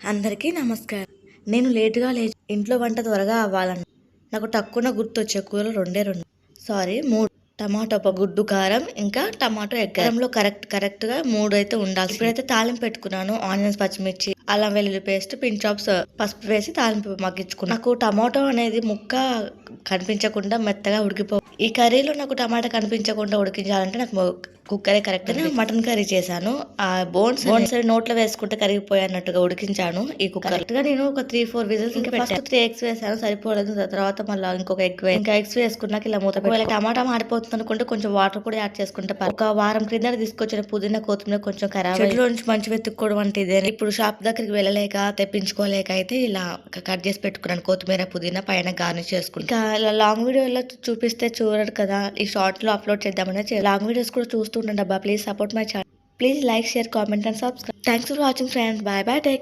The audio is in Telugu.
అందరికీ నమస్కారం. నేను లేటుగా లేచి ఇంట్లో వంట త్వరగా అవ్వాలని నాకు తక్కువ గుర్తొచ్చే కూరలు రెండే రెండు. సారీ మూడు. టమాటో ఒక గుడ్డు కారం ఇంకా టమాటో ఎగ్. కారంలో కరెక్ట్ కరెక్ట్గా మూడు అయితే ఉండాలి ఇప్పుడైతే తాలింపు పెట్టుకున్నాను. ఆనియన్స్ పచ్చిమిర్చి అల్లం వెల్లుల్లి పేస్ట్ పిన్ చాప్స్ పసుపు వేసి తాలింపు మగ్గించుకున్నాను నాకు టమాటో అనేది ముక్క కనిపించకుండా మెత్తగా ఉడికిపో ఈ కర్రీలో నాకు టమాటా కనిపించకుండా ఉడికించాలంటే నాకు కుక్కరే కరెక్ట్ నేను మటన్ కర్రీ చేశాను. ఆ బోన్స్ బోన్స్ నోట్లో వేసుకుంటే కరిగిపోయినట్టుగా ఉడికించాను ఈ కుక్కర్. కరెక్ట్గా నేను ఒక త్రీ ఫోర్ విజిల్స్ ఇంకా ఫస్ట్ త్రీ ఎగ్స్ వేసాను సరిపోలేదు. తర్వాత మళ్ళీ ఇంకొక ఎగ్ ఇంకా ఎగ్స్ వేసుకున్నాక ఇలా మూత టమాటా మాడిపోతుంది అనుకుంటే కొంచెం వాటర్ కూడా యాడ్ చేసుకుంటే. ఒక వారం క్రింద తీసుకొచ్చిన పుదీనా కొత్తిమీర కొంచెం ఖరాబ్ నుంచి మంచి వెతుక్కోవడం అంటే ఇదే. ఇప్పుడు షాప్ దగ్గరికి వెళ్ళలేక తెప్పించుకోలేక అయితే ఇలా కట్ చేసి పెట్టుకున్నాను కొత్తిమీర పుదీనా పైన గార్నిష్ చేసుకుని ఇంకా ఇలా లాంగ్ వీడియోలో చూపిస్తే చూడరు కదా. ఈ షార్ట్లో అప్లోడ్ చేద్దామని లాంగ్ వీడియోస్ కూడా చూస్తుండండి అబ్బా. Please support my channel please like share comment and subscribe thanks for watching friends bye bye take